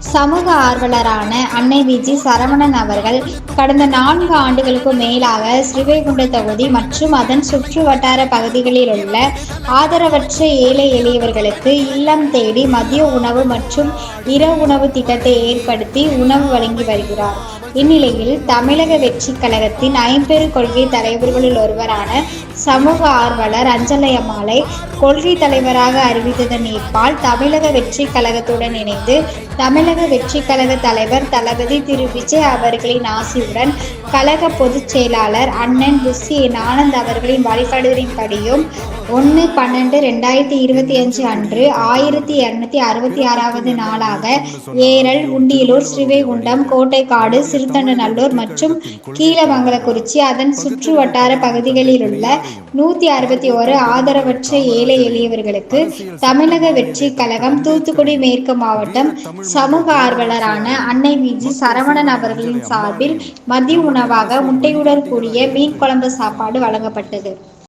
சமூக ஆர்வலரான அன்னை விஜி சரவணன் அவர்கள் கடந்த நான்கு ஆண்டுகளுக்கும் மேலாக ஸ்ரீவைகுண்ட தொகுதி மற்றும் அதன் சுற்று வட்டார பகுதிகளில் உள்ள ஆதரவற்ற ஏழை எளியவர்களுக்கு இல்லம் தேடி மதிய உணவு மற்றும் இரவு உணவு திட்டத்தை ஏற்படுத்தி உணவு வழங்கி வருகிறார். இந்நிலையில் தமிழக வெற்றி கழகத்தின் ஐம்பெரு கொள்கை தலைவர்களில் ஒருவரான சமூக ஆர்வலர் அஞ்சலையம்மாளை கொள்கை தலைவராக அறிவித்ததன் ஏற்பால் தமிழக வெற்றி கழகத்துடன் இணைந்து தமிழக வெற்றி கழக தலைவர் தளபதி திரு. விஜய் அவர்களின் ஆசியுடன் கழக பொதுச் செயலாளர் அண்ணன் புசி என். ஆனந்த் அவர்களின் வழிபாடுகளின்படியும் ஒன்று பன்னெண்டு ரெண்டாயிரத்தி இருபத்தி அஞ்சு அன்று ஆயிரத்தி இரநூத்தி அறுபத்தி ஆறாவது நாளாக ஏரல் உண்டியலூர் ஸ்ரீவைகுண்டம் கோட்டைக்காடு திருத்தண்டநல்லூர் மற்றும் கீழமங்கலக்குறிச்சி அதன் சுற்று வட்டார பகுதிகளில் உள்ள நூத்தி அறுபத்தி ஓரு ஆதரவற்ற ஏழை எளியவர்களுக்கு தமிழக வெற்றி கழகம் தூத்துக்குடி மேற்கு மாவட்டம் சமூக ஆர்வலரான அன்னை விஜி சரவணன் அவர்களின் சார்பில் மதிய உணவாக முட்டையுடன் கூடிய மீன் குழம்பு சாப்பாடு வழங்கப்பட்டது.